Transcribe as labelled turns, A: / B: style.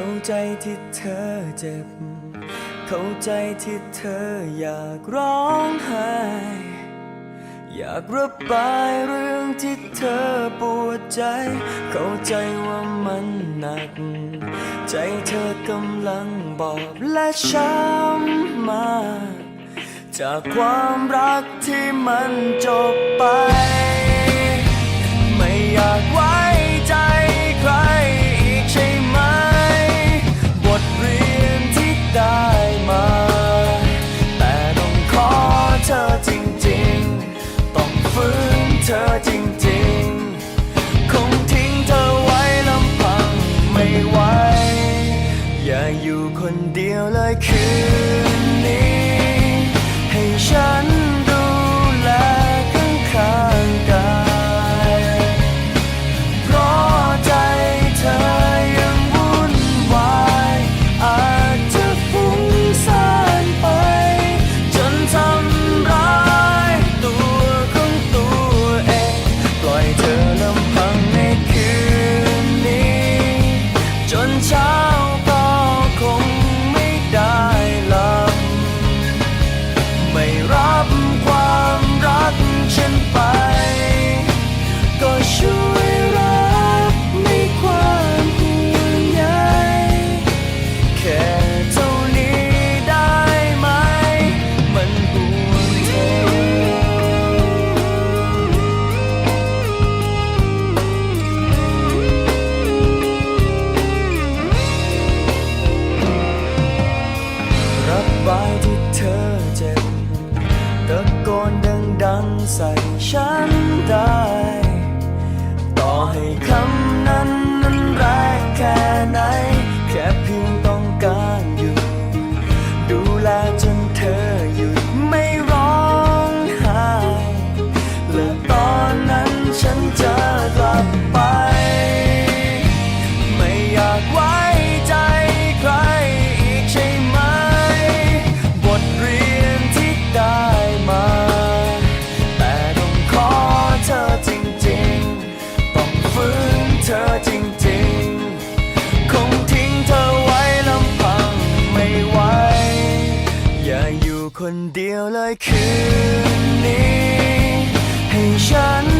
A: เข้าใจที่เธอเจ็บ เข้าใจที่เธออยากร้องไห้ อยากระบายเรื่องที่เธอปวดใจ เข้าใจว่ามันหนัก ใจเธอกำลังบอบและช้ำมาจากความรักที่มันจบไป ไม่อยาก could ะโกนดังๆใส่ฉันได้ ต่อให้คำนั้น เธอจริงๆ คงทิ้งเธอไว้ลำพังไม่ไหว อย่าอยู่คนเดียวเลยคืนนี้ ให้ฉัน